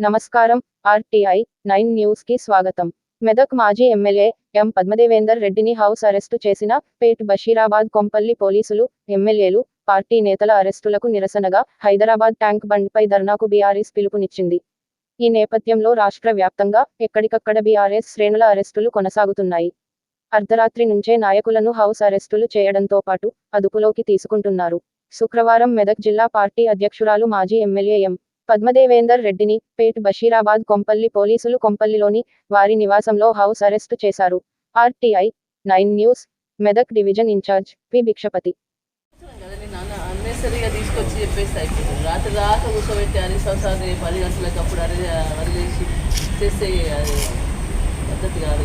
నమస్కారం RTI nine న్యూస్కి స్వాగతం. మెదక్ మాజీ ఎమ్మెల్యే ఎం పద్మదేవేందర్ రెడ్డిని హౌస్ అరెస్టు చేసిన పేట్ బషీరాబాద్ కొంపల్లి పోలీసులు ఎమ్మెల్యేలు పార్టీ నేతల అరెస్టులకు నిరసనగా హైదరాబాద్ ట్యాంక్ బండ్పై ధర్నాకు బీఆర్ఎస్ పిలుపునిచ్చింది. ఈ నేపథ్యంలో రాష్ట్ర వ్యాప్తంగా ఎక్కడికక్కడ బీఆర్ఎస్ శ్రేణుల అరెస్టులు కొనసాగుతున్నాయి. అర్ధరాత్రి నుంచే నాయకులను హౌస్ అరెస్టులు చేయడంతో పాటు అదుపులోకి తీసుకుంటున్నారు. శుక్రవారం మెదక్ జిల్లా పార్టీ అధ్యక్షురాలు మాజీ ఎమ్మెల్యే ఎం పద్మదేవేందర్ రెడ్డిని పేట్ బషీరాబాద్ కొంపల్లి పోలీసులు కొంపల్లిలోని వారి నివాసంలో హౌస్ అరెస్టు చేశారు. RTI nine news Medak division incharge P Bhikshapati. అన్నెసరిగా తీసుకొచ్చి చెప్పేసి అయిపోతుంది రాత్రి దాకా కూర్చోబెట్టి అన్ని సంవత్సరాలు పది గంటలకు అప్పుడు అరే వదిలేసి చేసే అది పద్ధతి కాదు.